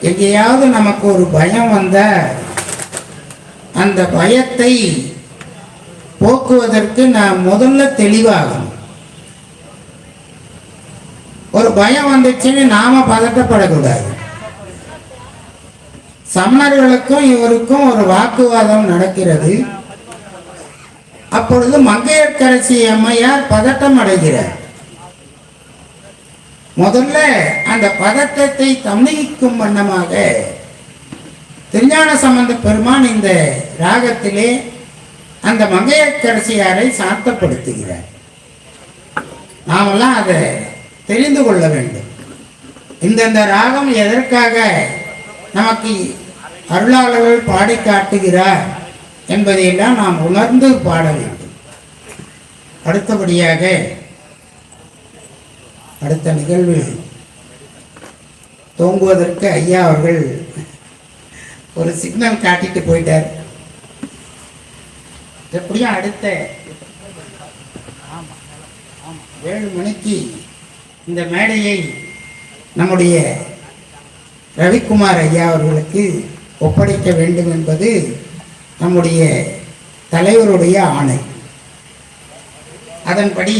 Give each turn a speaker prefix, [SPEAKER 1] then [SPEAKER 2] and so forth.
[SPEAKER 1] எங்கேயாவது நமக்கு ஒரு பயம் வந்த அந்த பயத்தை போக்குவதற்கு நான் முதல்ல தெளிவாகணும். ஒரு பயம் வந்துச்சுன்னு நாம பதட்டப்படக்கூடாது. சமணர்களுக்கும் இவருக்கும் ஒரு வாக்குவாதம் நடக்கிறது. அப்பொழுது மங்கையர்க்கரசி அம்மையார் பதட்டம் அடைகிறார் முதல்ல அந்த பதட்டத்தை தமிழிக்கும் வண்ணமாக திருஞான சம்பந்த பெருமான் இந்த ராகத்திலே அந்த மங்கையக்கரசியாரை சாத்தப்படுத்துகிறார் நாமெல்லாம் அதை தெரிந்து கொள்ள வேண்டும். இந்தந்த ராகம் எதற்காக நமக்கு அருளாளர்கள் பாடி காட்டுகிறார் என்பதையெல்லாம் நாம் உணர்ந்து பாட வேண்டும். அடுத்தபடியாக அடுத்த நிகழ்வு தோங்குவதற்கு ஐயா அவர்கள் ஒரு சிக்னல் காட்டிட்டு போயிட்டார். எப்படியும் அடுத்த ஏழு மணிக்கு இந்த மேடையை நம்முடைய ரவிக்குமார் ஐயா அவர்களுக்கு ஒப்படைக்க வேண்டும் என்பது நம்முடைய தலைவருடைய ஆணை. அதன்படி